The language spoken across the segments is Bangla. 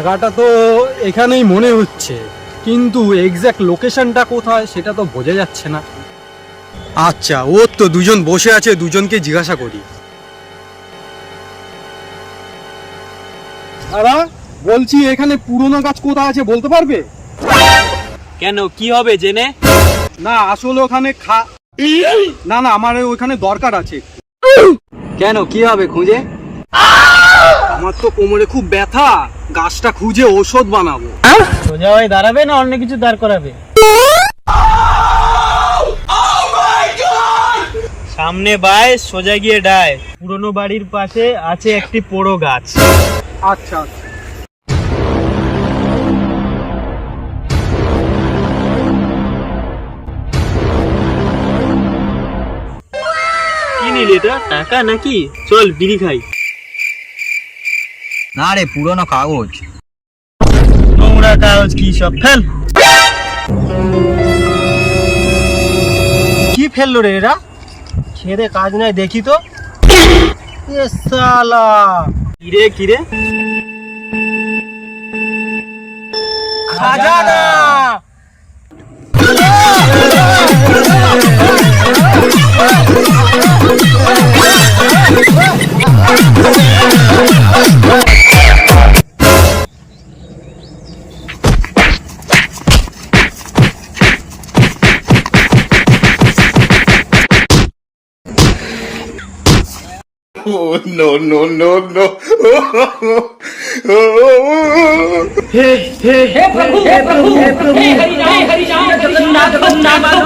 জায়গাটা তো এখানেই মনে হচ্ছে। কিন্তু এক্স্যাক্ট লোকেশনটা কোথায় সেটা তো বোঝা যাচ্ছে না। আচ্ছা ও তো দুজন বসে আছে দুজনকে জিজ্ঞাসা করি। দাদা বলছি এখানে পুরনো গাছ কোথায় আছে বলতে পারবে? কেন কি হবে জেনে? না আসলে ওখানে খা না না আমার ওখানে দরকার আছে। কেন কি হবে খুঁজে? আমার তো কোমরে খুব ব্যথা গাছটা খুঁজে ওষুধ বানাবো। সোজা হয়ে দাঁড়াবে না অন্য কিছু দাঁড় করাবে? সামনে বায় সোজা গিয়ে ডায়। পুরনো বাড়ির পাশে আছে একটি পোড়ো গাছ। আচ্ছা আচ্ছা। কি নিলি এটা? টাকা নাকি? চল বিড়ি খাই। না রে পুরনো কাগজ। নোংরা কাগজ কি সব? ফেল। কি ফেলল রে এরা? ছেড়ে কাজ নাই দেখি তো। এ সালা কিরে কিরে খাজানা Oh, Oh, no, no, no, no. हे हे हे प्रभु हे प्रभु हे प्रभु हे हरि राम हरि राम जगन्नाथ जगन्नाथ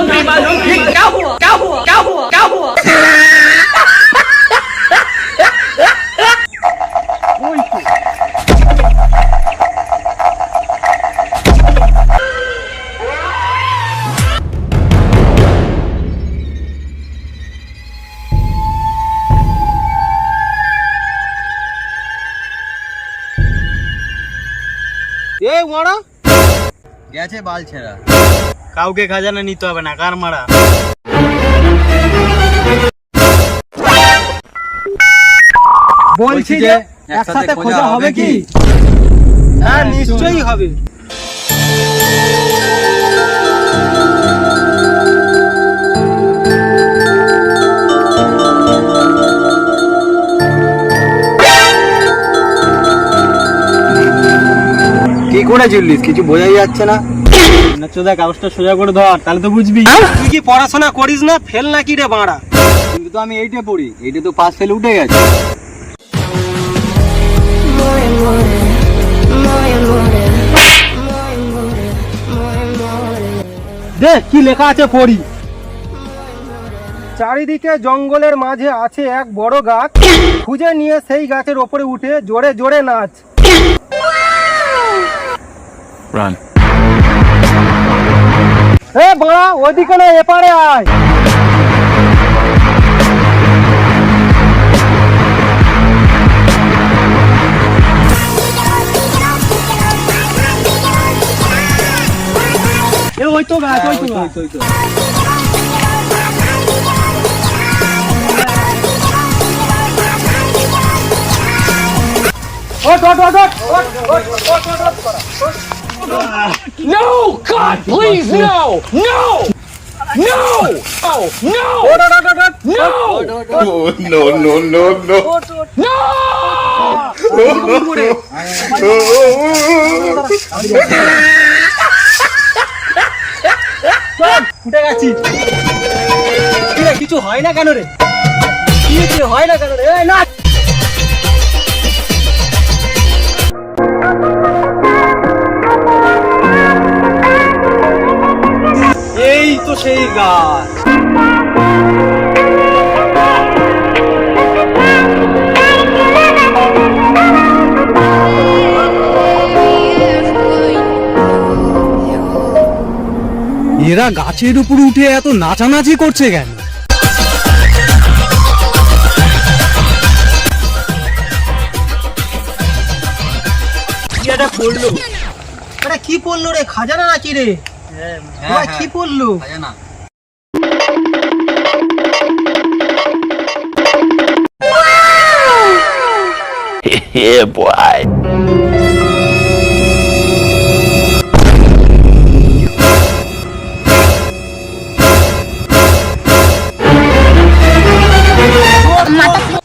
এ মারা। গেছে বাল ছেঁড়া। কাউকে খাজানা নিতে হবে না কার মারা? বলছি যে একসাথে খোঁজা হবে কি? হ্যাঁ নিশ্চয়ই হবে। কি করে চিল্লিস? কিছু বোঝাই যাচ্ছে না। না চোদা কাগজটা সোজা করে ধর তাহলে তো বুঝবি। তুই কি পড়াশোনা করিস না? ফেল নাকি রে বাড়া? কিন্তু তো আমি এইটে পড়ি এইটে তো পাস ফেল উঠে গেছে। More and more, more and more, more and more, more and more. দেখ কি লেখা আছে পড়ি। চারিদিকে জঙ্গলের মাঝে আছে এক বড় গাছ। খুঁজে নিয়ে সেই গাছের ওপরে উঠে জোরে জোরে নাচ। এ বাড়া ওদিকে না এপারে আয় এ ওই তো গাছ ওই তো গাছ ওট ওট ওট ওট ওট ওট ওট God, please, no! No! No! Oh, no! Oat No! Oh, no, no, no, no. No! উঠে গেছি কিছু হয় না কেন রে কি কি হয় না কেন রে না সেই গাছ। এরা গাছের উপর উঠে এত নাচানাচি করছে কেন? কি পড়ল রে? খাজানা নাকি রে? তোমার কি পড়ল না Yeah, boy.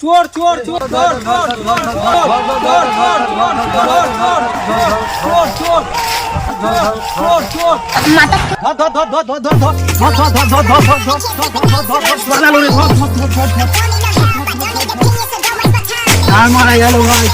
চোর চোর চোর চোর চোর চোর চোর চোর চোর চোর চোর চোর মারা গেল ভাই